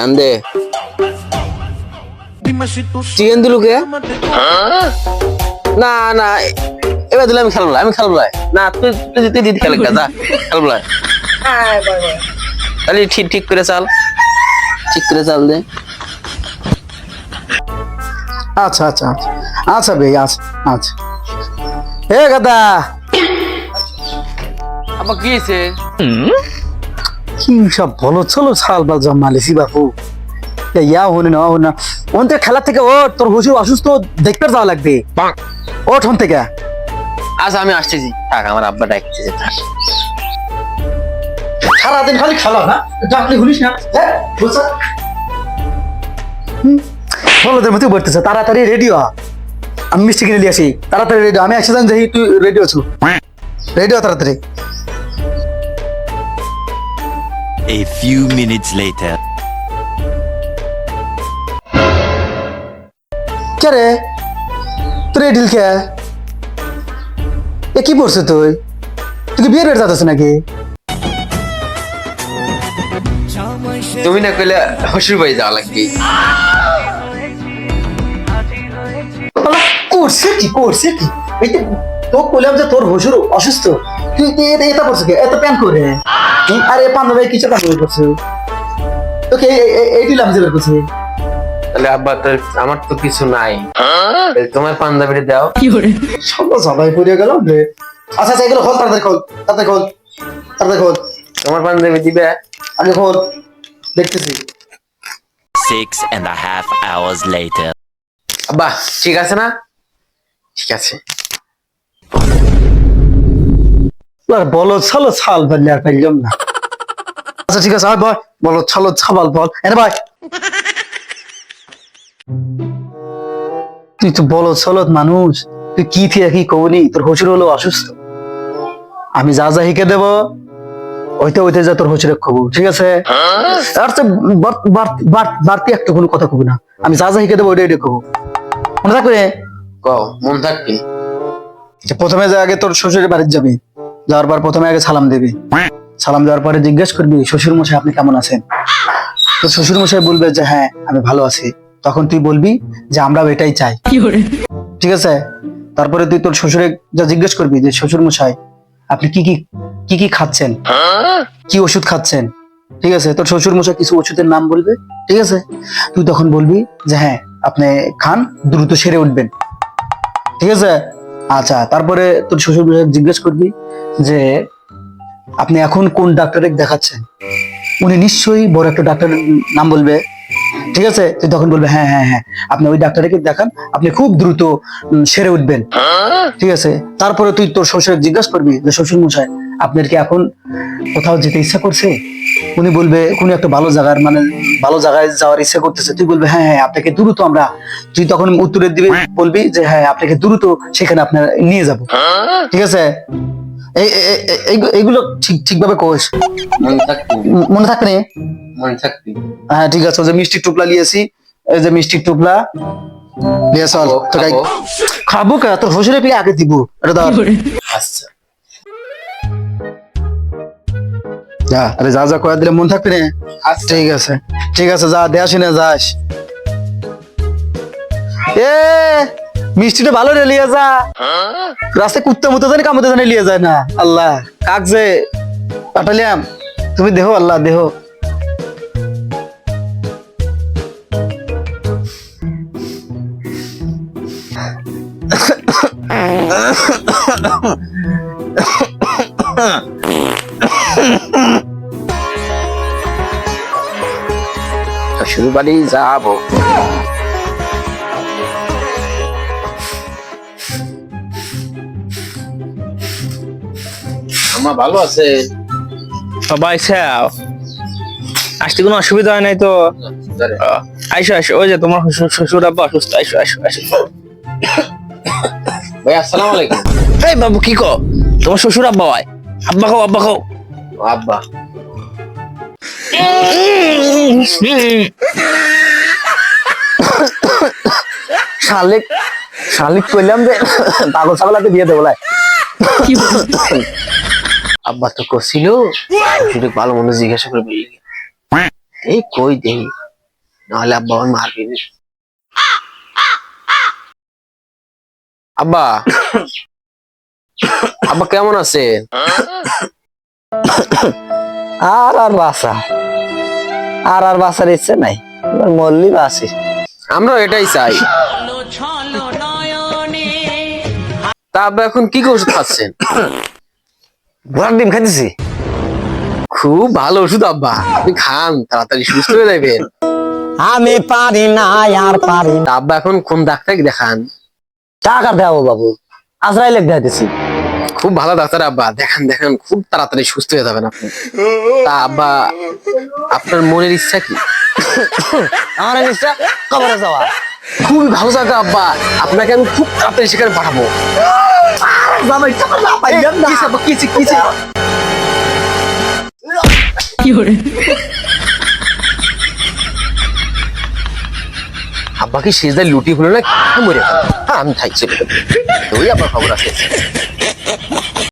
টান চিকেন দিলু কে? না না এবার দিলে আমি খেলব আমি খেলব না। না তুই তুই তুই দিদি খেলে যা খেলব তাহলে ঠিক ঠিক করে চাল। ঠিক করে চাল দে। আচ্ছা আচ্ছা আচ্ছা। আচ্ছা ভাই আচ্ছা আচ্ছা। এ গাদা। আবার কি হয়েছে? কি সব বলো চলো ছাল বাল জমালিসি বাপু। ইয়া হনে না হনে না। ওন থেকে খেলা থেকে ও তোর হুজুর অসুস্থ দেখতে যাওয়া লাগবে। ওঠ হন থেকে আচ্ছা আমি আসতেছি থাক আমার আব্বা ডাকতেছে থাক সারাদিন খালি খেলা না? ডাকলে ভুলিস না? হ্যাঁ বুঝছ বলদের মতো বলতেছে তাড়াতাড়ি রেডিও আমি মিষ্টি কিনে নিয়ে আসি তাড়াতাড়ি রেডিও আমি একসাথে দেখি তুই রেডিও আছো রেডিও তাড়াতাড়ি। A few minutes later. কে রে তুই রেডিল কে এ কি পড়ছে তুই তুই বিয়ের বেড়ে যাচ্ছ নাকি তুমি না কইলে হসুর বাড়ি যাওয়া লাগবে। করছে কি করছে কি? এই তো তোকে বললাম যে তোর হসুর অসুস্থ। তুই এটা এটা করছে এত প্যান করে? আরে পাঞ্জাবে কিছু পাঞ্জাবে করছে? তোকে এই দিলাম যে করছে। তাহলে আব্বা তোর আমার তো কিছু নাই। তাহলে তোমার পাঞ্জাবিটা দাও। সব সবাই পড়ে গেল রে আচ্ছা আচ্ছা এগুলো খোল তাড়াতাড়ি খোল তাড়াতাড়ি খোল তাড়াতাড়ি খোল। তোমার পাঞ্জাবি দিবে? আগে খোল দেখতেছি। Six and a half hours later. আব্বা ঠিক আছে না? ঠিক আছে। বলো ছালো ছাল পারলে আর পাইলাম না। আচ্ছা ঠিক আছে আয় বয় বলো ছালো ছাবাল বল এনে ভাই তুই তো বলো চলত মানুষ তুই কি থেকে কি কবনি তোর হসুর হলো অসুস্থ। আমি যা যা হিকে দেব ওইতে ওইতে যা তোর হসুরের খবর ঠিক আছে? আর তো বাড়- বাড়- বাড়- বাড়তি একটা কোনো কথা কবি না। আমি যা যা হিকে দেবো ওইটা ওইটা কবো। মনে থাকবে? কও মন থাকবি? যে প্রথমে যে আগে তোর শ্বশুরের বাড়িতে যাবি। যাওয়ার পর প্রথমে আগে সালাম দিবি। সালাম দেওয়ার পরে জিজ্ঞেস করবি শ্বশুর মশাই আপনি কেমন আছেন? তো শ্বশুর মশাই বলবে যে হ্যাঁ আমি ভালো আছি। তখন তুই বলবি যে আমরাও এটাই চাই। ঠিক আছে? তারপরে তুই তোর শ্বশুরে যা জিজ্ঞেস করবি যে শ্বশুর মশাই আপনি কি কি কি কি খাচ্ছেন? কি ওষুধ খাচ্ছেন? ঠিক আছে? তোর শ্বশুর মশাই কিছু ওষুধের নাম বলবে ঠিক আছে? তুই তখন বলবি যে হ্যাঁ আপনি খান দ্রুত সেরে উঠবেন। ঠিক আছে? আচ্ছা তারপরে তোর শ্বশুর জিজ্ঞেস করবি যে আপনি এখন কোন ডাক্তারে দেখাচ্ছেন? উনি নিশ্চয়ই বড় একটা ডাক্তারের নাম বলবে। ঠিক আছে? তখন বলবে হ্যাঁ হ্যাঁ হ্যাঁ আপনি ওই ডাক্তারকে দেখান, আপনি খুব দ্রুত সেরে উঠবেন। ঠিক আছে? তারপরে তুই তোর শ্বশুর জিজ্ঞেস করবি যে শ্বশুর মশাই আপনার কি এখন কোথাও যেতে ইচ্ছা করছে? উনি বলবে, কোনো একটা ভালো জায়গার মানে ভালো জায়গায় যাওয়ার ইচ্ছা করতেছে তুই বলবে হ্যাঁ হ্যাঁ আপনাকে দ্রুত আমরা তুই তখন উত্তরে দিবি বলবি যে হ্যাঁ আপনাকে দ্রুত সেখানে আপনার নিয়ে যাব। ঠিক আছে? এই- এই- এই- এই- এইগুলো ঠিক ঠিকভাবে কোষ মন থাকবি। হ্যাঁ ঠিক আছে যে মিষ্টি টুপলা নিয়েছি এই যে মিষ্টি টুপলা। নিয়ে চল খাব। খাব। তোর হসুরে পেয়ে আগে দিব। এটা ধর আচ্ছা। যা। আরে যা যা কয়া দিলে মন থাকবে রে আচ্ছা। ঠিক আছে ঠিক আছে যা দেয়া শুনে যাস। এ মিষ্টিটা ভালো রে লিয়ে যা। রাস্তায় কুত্তা মুতে জানি কামতে জানি লিয়ে যায় না। আল্লাহ কাক যে। পাঠালিয়াম তুমি দেহ আল্লাহ দেহ। শ্বশুর বাড়ি যাব। আমার ভালো আছে? সবাই আসতে কোনো অসুবিধা হয় নাই তো? আইসো আইসো। ওই যে তোমার শ্বশুর শ্বশুর আব্বা অসুস্থ আইসো আইসো আইসো। ভাই আসসালামু আলাইকুম। এই বাবু কি কো তোমার শ্বশুর আব্বা হয়? আব্বা খাও আব্বা খাও আব্বা। শালিক শালিক কইলাম যে পাগল ছাগলাতে বিয়ে দেবো আব্বা তো করছিল শুধু ভালো মন্দ জিজ্ঞাসা করবি। এই কই দেই নাহলে আব্বা আমার মারবি। আব্বা আব্বা কেমন আছে আর আর বাসা। আর আর বাসার ইচ্ছে নাই। এবার মল্লি বাসি আমরা এটাই চাই। তা আব্বা এখন কি ওষুধ খাচ্ছেন? ঘোড়ার ডিম খাইতেছি। খুব ভালো ওষুধ আব্বা। আপনি খান তাড়াতাড়ি সুস্থ হয়ে যাবেন। আমি পারি না আর পারি না। আব্বা এখন কোন ডাক্তারকে দেখান? টাকা দেবো বাবু। আজরাই লেখ দিতেছি খুব ভালো ডাক্তার আব্বা। দেখান দেখান খুব তাড়াতাড়ি সুস্থ হয়ে যাবেন আপনি। তা আব্বা আপনার মনের ইচ্ছা কি? আমার নিশ্চয় কবরে যাওয়া। খুবই ভালো জায়গা আব্বা। আপনাকে আমি খুব তাড়াতাড়ি সেখানে পাঠাবো। জামাই টাকা না পাইলাম না কি লুটি হলো না মরে হ্যাঁ আমি থাকছি। ওই আবার খবর আছে।